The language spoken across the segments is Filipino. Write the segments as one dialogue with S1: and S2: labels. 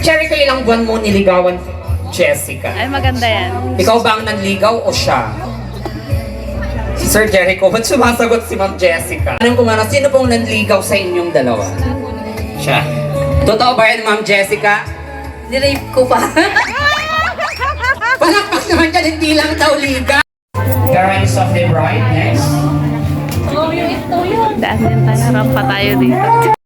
S1: Jericho, ilang buwan mo niligawan si Jessica?
S2: Ay, maganda yan.
S1: Ikaw ba ang nanligaw o siya? Si Sir Jericho, ba't sumasagot si Ma'am Jessica? Anong kung ano, sino pong nanligaw sa inyong dalawa? Siya. Totoo ba yan, Ma'am Jessica?
S3: Nirape ko pa.
S1: Palakpak naman dyan, hindi lang daw liga. Parents of the bride, next.
S2: Daan din tayo. Harap pa tayo dito.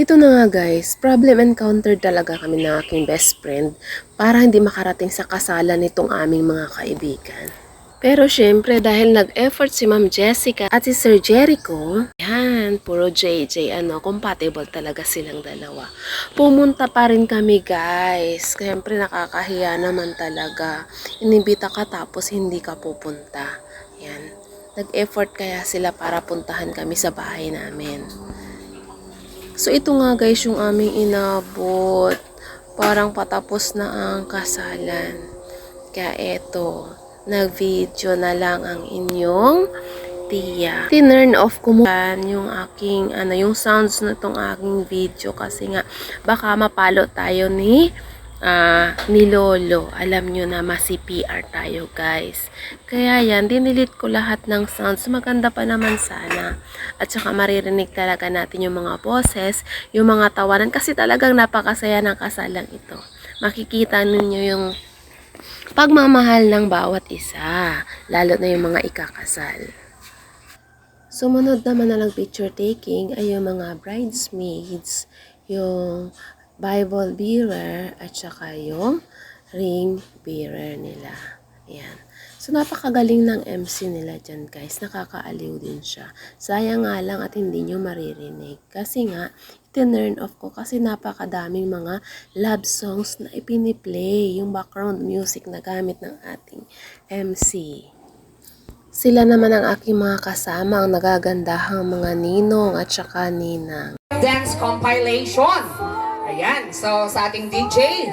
S4: Ito na nga guys, problem encounter talaga kami ng aking best friend para hindi makarating sa kasalan nitong aming mga kaibigan. Pero syempre dahil nag-effort si Ma'am Jessica at si Sir Jericho, yan, puro JJ, ano, compatible talaga silang dalawa. Pumunta pa rin kami guys. Syempre nakakahiya naman talaga. Inibita ka tapos hindi ka pupunta. Yan. Nag-effort kaya sila para puntahan kami sa bahay namin. So ito nga guys yung aming inabot. Parang patapos na ang kasalan. Kaya eto, nag-video na lang ang inyong tiya. Tinurn off ko yung aking, ano, yung sounds na tong aking video kasi nga baka mapalo tayo ni ah ni Lolo. Alam nyo na masi-PR tayo guys. Kaya yan, dinilit ko lahat ng sounds. Maganda pa naman sana. At saka maririnig talaga natin yung mga boses, yung mga tawanan. Kasi talagang napakasaya ng kasalang ito. Makikita ninyo yung pagmamahal ng bawat isa. Lalo na yung mga ikakasal. Sumunod naman na lang picture taking ay yung mga bridesmaids, yung Bible bearer, at saka yung ring bearer nila. Ayan. So, napakagaling ng MC nila dyan, guys. Nakakaaliw din siya. Sayang nga lang at hindi nyo maririnig. Kasi nga, tinurn off ko kasi napakadaming mga love songs na ipiniplay. Yung background music na gamit ng ating MC. Sila naman ang aking mga kasama, ang nagagandahang mga ninong at saka ninang.
S1: Dance compilation. Ayan, so sa ating DJ,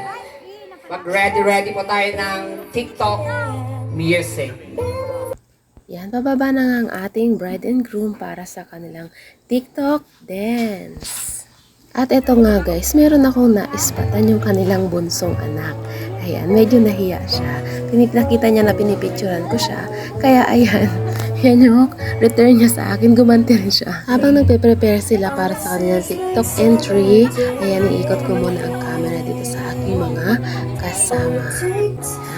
S1: mag-ready-ready po tayo ng TikTok music.
S4: Yan, bababa na nga ang ating bride and groom para sa kanilang TikTok dance. At eto nga guys, meron akong naispatan yung kanilang bunsong anak. Ayan, medyo nahiya siya. Nakita niya na pinipicturan ko siya. Kaya ayan, yung return niya sa akin, gumanti rin siya. Habang nagpe-prepare sila para sa kanilang TikTok entry, ayan, iikot ko muna ang camera dito sa aking mga kasama.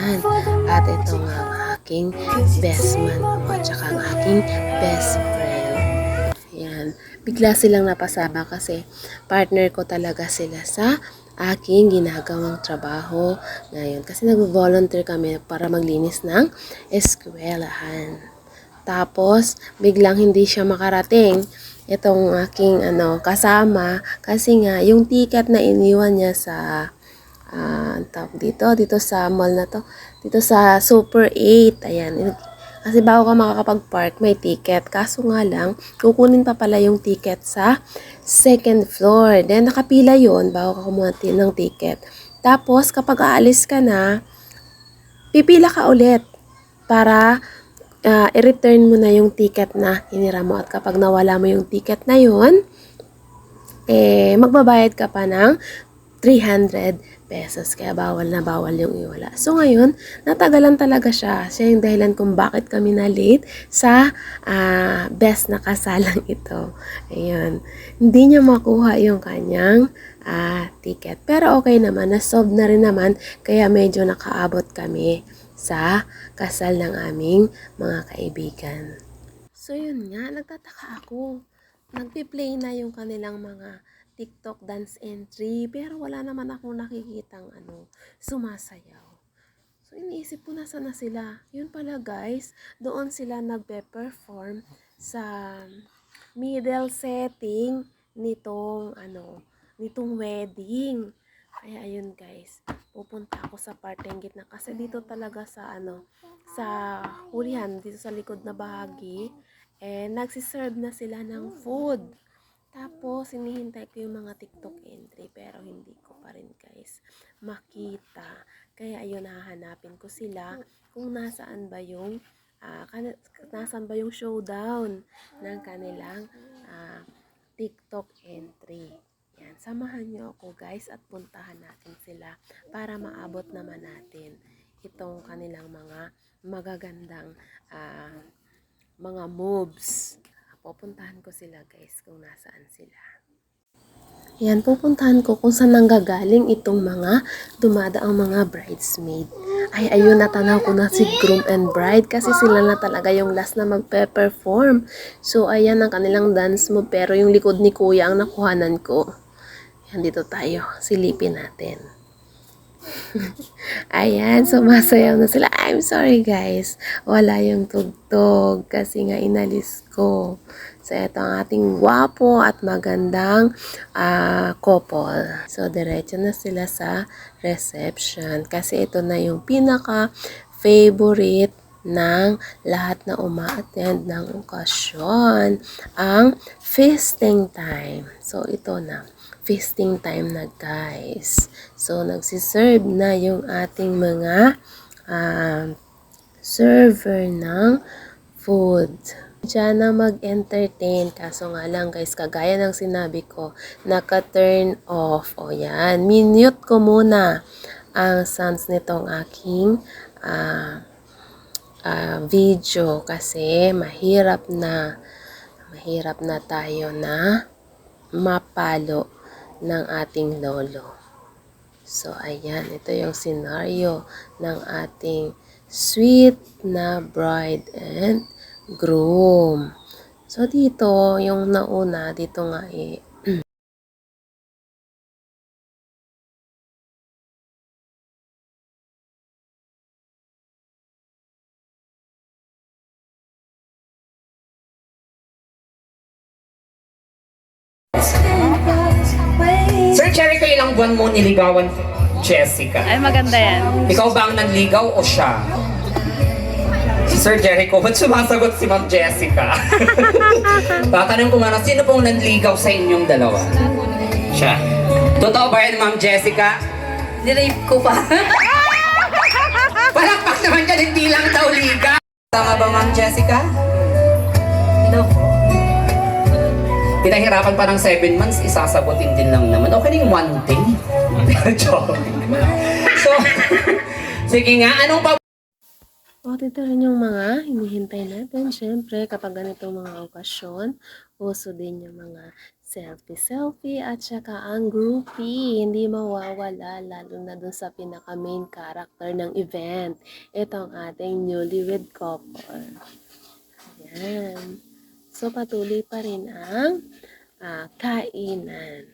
S4: Ayan. At ito nga ang aking best man ko at saka ang aking best friend. Ayan. Bigla silang napasama kasi partner ko talaga sila sa aking ginagawang trabaho ngayon. Kasi nag-volunteer kami para maglinis ng eskwelahan. Tapos, biglang hindi siya makarating. Itong aking ano kasama. Kasi nga yung ticket na iniwan niya sa ang tawag dito? Dito sa mall na to. Dito sa Super 8 ayan. Kasi bago ka makakapag-park may ticket. Kaso nga lang kukunin pa pala yung ticket sa second floor. Then nakapila yon bago ka kumuha ng ticket. Tapos kapag aalis ka na pipila ka ulit para ah, i-return mo na yung ticket na hinira mo at kapag nawala mo yung ticket na yon eh magbabayad ka pa ng 300 pesos. Kaya bawal na bawal yung iwala. So ngayon, natagalan talaga siya. Siya yung dahilan kung bakit kami na late sa ah, best na kasalang ito. Ayun. Hindi niya makuha yung kanyang ah, ticket. Pero okay naman, na-solve na rin naman. Kaya medyo nakaabot kami sa kasal ng aming mga kaibigan. So yun nga, nagtataka ako. Nagpi-play na yung kanilang mga TikTok dance entry, pero wala naman akong nakikitang ano, sumasayaw. So iniisip ko nasa na sila. Yun pala guys, doon sila nagpe-perform sa middle setting nitong ano, nitong wedding. Kaya ayun guys, pupunta ako sa part ng gitna kasi dito talaga sa ano, sa hulihan, dito sa likod na bahagi, eh nagsiserve na sila ng food. Tapos, hinihintay ko yung mga TikTok entry, pero hindi ko pa rin guys makita. Kaya ayun, hahanapin ko sila kung nasaan ba yung kan- nasaan ba yung showdown ng kanilang ah, TikTok entry. Samahan niyo ako guys at puntahan natin sila para maabot naman natin itong kanilang mga magagandang ah, mga moves. Pupuntahan ko sila guys kung nasaan sila. Yan, pupuntahan ko kung saan nanggagaling itong mga dumadaang mga bridesmaid. Ay, ayun, natanaw ko na si groom and bride kasi sila na talaga yung last na magpe-perform. So, ayan ang kanilang dance mo pero yung likod ni kuya ang nakuhanan ko. Yan, dito tayo. Silipin natin. Ayan, sumasayaw na sila. I'm sorry guys. Wala yung tugtog kasi nga inalis ko. So, ito ang ating gwapo at magandang ah, couple. So, diretso na sila sa reception. Kasi ito na yung pinaka favorite ng lahat na uma-attend ng okasyon. Ang feasting time. So, ito na. Feasting time na guys. So, nagsiserve na yung ating mga ah, server ng food. Diyan na mag-entertain. Kaso nga lang guys, kagaya ng sinabi ko, naka-turn off. O yan, minute ko muna ang sounds nitong aking ah, ah, video kasi mahirap na mahirap na tayo na mapalo ng ating lolo. So, ayan, ito yung scenario ng ating sweet na bride and groom. So, dito, yung nauna, dito nga eh,
S1: ilang buwan mo niligawan Jessica?
S2: Ay, maganda yan.
S1: Ikaw ba ang nanligaw o siya? Si Sir Jericho, ba't sumasagot si Ma'am Jessica? Tatanong ko nga, sino pong nanligaw sa inyong dalawa? Siya. Totoo ba yan, Ma'am Jessica?
S3: Nirape ko pa.
S1: Palakpak naman yan, hindi lang daw ligaw. Tama ba, Ma'am Jessica? Pinahirapan pa ng 7 months, isasagutin din lang naman. Okay na yung one day. Joke. so, sige nga, anong pa
S4: O, dito rin yung mga hinihintay natin. Siyempre, kapag ganitong mga okasyon, uso din yung mga selfie-selfie at saka ang groupie. Hindi mawawala, lalo na dun sa pinaka-main character ng event. Ito ang ating newlywed couple. Ayan. So, patuloy pa rin ang ah, kainan.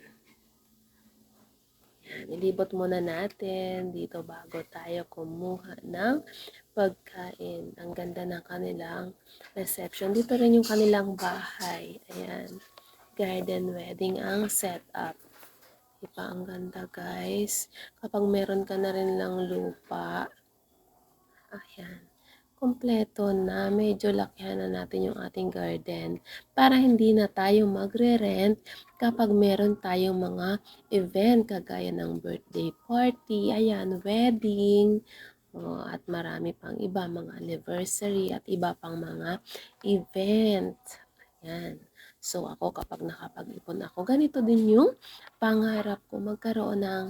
S4: Yan, ilibot muna natin dito bago tayo kumuha ng pagkain. Ang ganda ng kanilang reception. Dito rin yung kanilang bahay. Ayan. Garden wedding ang setup. Ipa ang ganda guys. Kapag meron ka na rin lang lupa. Ayan. Kompleto na. Medyo lakihan na natin yung ating garden. Para hindi na tayo magre-rent kapag meron tayong mga event kagaya ng birthday party, ayan, wedding, o, at marami pang iba, mga anniversary at iba pang mga event. Ayan. So ako kapag nakapag-ipon ako, ganito din yung pangarap ko magkaroon ng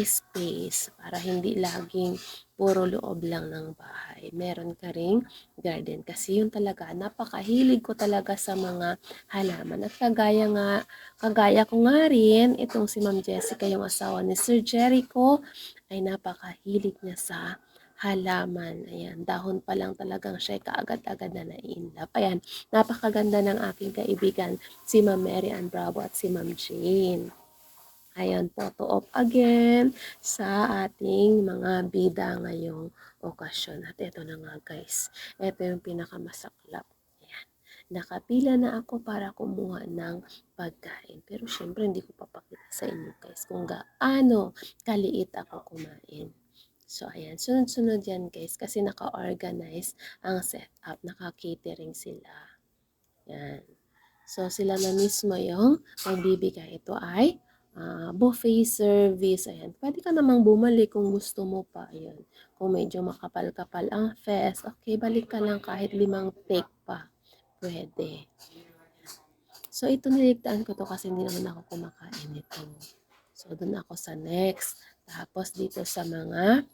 S4: space para hindi laging puro loob lang ng bahay. Meron ka ring garden kasi yun talaga, napakahilig ko talaga sa mga halaman. At kagaya nga, kagaya ko nga rin, itong si Ma'am Jessica, yung asawa ni Sir Jericho, ay napakahilig niya sa halaman. Ayan, dahon pa lang talagang siya ay kaagad-agad na naiinlap. Ayan, napakaganda ng aking kaibigan, si Ma'am Mary Ann Bravo at si Ma'am Jane. Ayan, photo op again sa ating mga bida ngayong okasyon. At ito na nga guys, ito yung pinakamasaklap. Ayan, nakapila na ako para kumuha ng pagkain. Pero syempre hindi ko papakita sa inyo guys kung gaano kaliit ako kumain. So, ayan. Sunod-sunod yan, guys. Kasi naka-organize ang setup. Naka-catering sila. Yan. So, sila na mismo yung magbibigay. Ito ay ah, buffet service. Ayan. Pwede ka namang bumalik kung gusto mo pa. Ayan. Kung medyo makapal-kapal ang fest, okay, balik ka lang kahit limang take pa. Pwede. So, ito niligtaan ko to kasi hindi naman ako kumakain nito. So, dun ako sa next. Tapos, dito sa mga,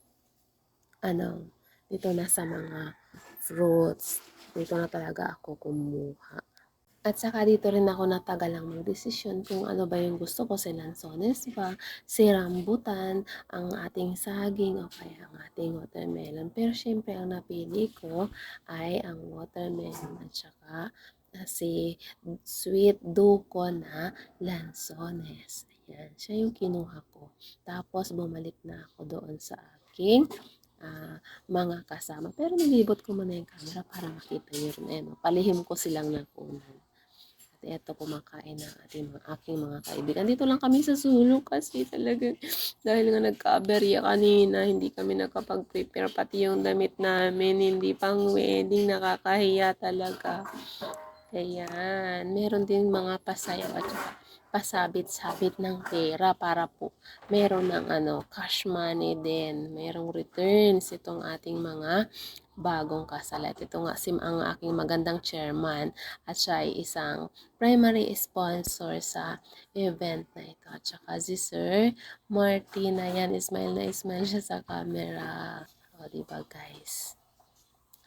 S4: ano, dito na sa mga fruits. Dito na talaga ako kumuha. At saka dito rin ako natagalang magdesisyon kung ano ba yung gusto ko, si lansones ba, si rambutan, ang ating saging o kaya ang ating watermelon. Pero syempre ang napili ko ay ang watermelon at saka si sweet duko na lansones. Ayan, siya yung kinuha ko. Tapos bumalik na ako doon sa aking ah, mga kasama. Pero nilibot ko muna yung camera para makita nyo rin. Ayan, oh, palihim ko silang nakunan. At eto kumakain ng ating mga, aking mga kaibigan. Dito lang kami sa sulok kasi talaga dahil nga nagka-aberya kanina, hindi kami nakapag-prepare. Pati yung damit namin, hindi pang wedding, nakakahiya talaga. Ayan, meron din mga pasayaw at saka pasabit-sabit ng pera para po meron ng ano, cash money din. Merong returns itong ating mga bagong kasalat. Ito nga si ang aking magandang chairman at siya ay isang primary sponsor sa event na ito. At saka si Sir Martin, ayan, smile na smile siya sa camera. O, diba guys?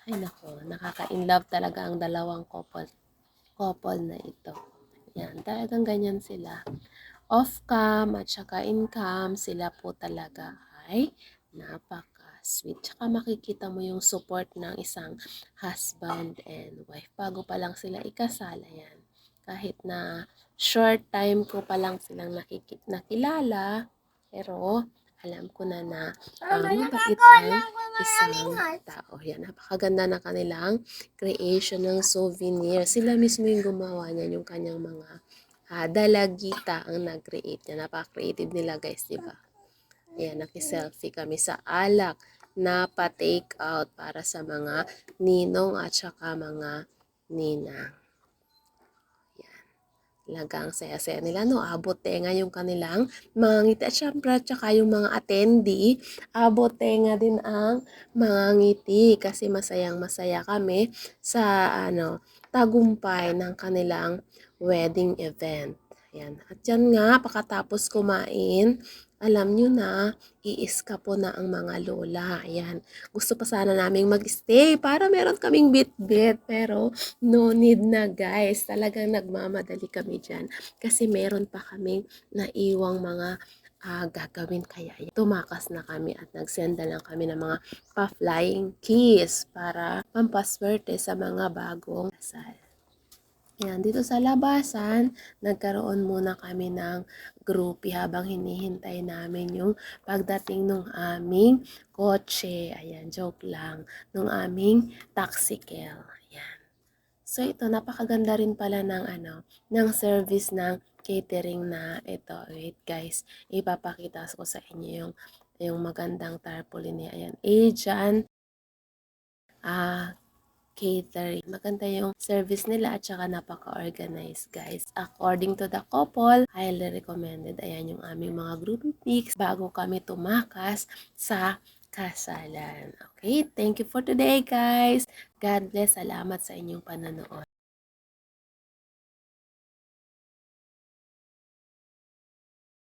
S4: Ay nako, nakaka-inlove talaga ang dalawang couple, couple na ito. Yan, talagang ganyan sila. Off-cam at saka in-cam, sila po talaga ay napaka-sweet. Tsaka makikita mo yung support ng isang husband and wife. Bago pa lang sila ikasal, yan. Kahit na short time ko pa lang silang nakikit nakilala, pero alam ko na na um, mabait ang isang tao. Yan, napakaganda na kanilang creation ng souvenir. Sila mismo yung gumawa niyan, yung kanyang mga ah, dalagita ang nag-create niya. Napaka-creative nila guys, di ba? Ayan, nakiselfie kami sa alak na pa-take out para sa mga ninong at saka mga ninang. Talagang saya-saya nila, no? Abot tenga yung kanilang mga ngiti. At syempre, at saka yung mga attendee, abot tenga din ang mga ngiti. Kasi masayang masaya kami sa, ano, tagumpay ng kanilang wedding event. Ayan. At yan nga, pakatapos kumain, alam nyo na, iiska po na ang mga lola. Ayan. Gusto pa sana naming mag-stay para meron kaming bit-bit. Pero no need na guys. Talagang nagmamadali kami dyan. Kasi meron pa kaming naiwang mga ah, gagawin kaya tumakas na kami at nagsenda lang kami ng mga pa-flying kiss para pampaswerte sa mga bagong kasal. Yan, dito sa labasan, nagkaroon muna kami ng groupie habang hinihintay namin yung pagdating ng aming kotse. Ayan, joke lang. Nung aming taxicle. Ayan. So ito, napakaganda rin pala ng ano, ng service ng catering na ito. Wait guys, ipapakita ko sa inyo yung yung magandang tarpaulin niya. Ayan, Ajan ah catering. Maganda yung service nila at saka napaka-organized guys. According to the couple, highly recommended. Ayan yung aming mga groupie pics bago kami tumakas sa kasalan. Okay, thank you for today guys. God bless. Salamat sa inyong panonood.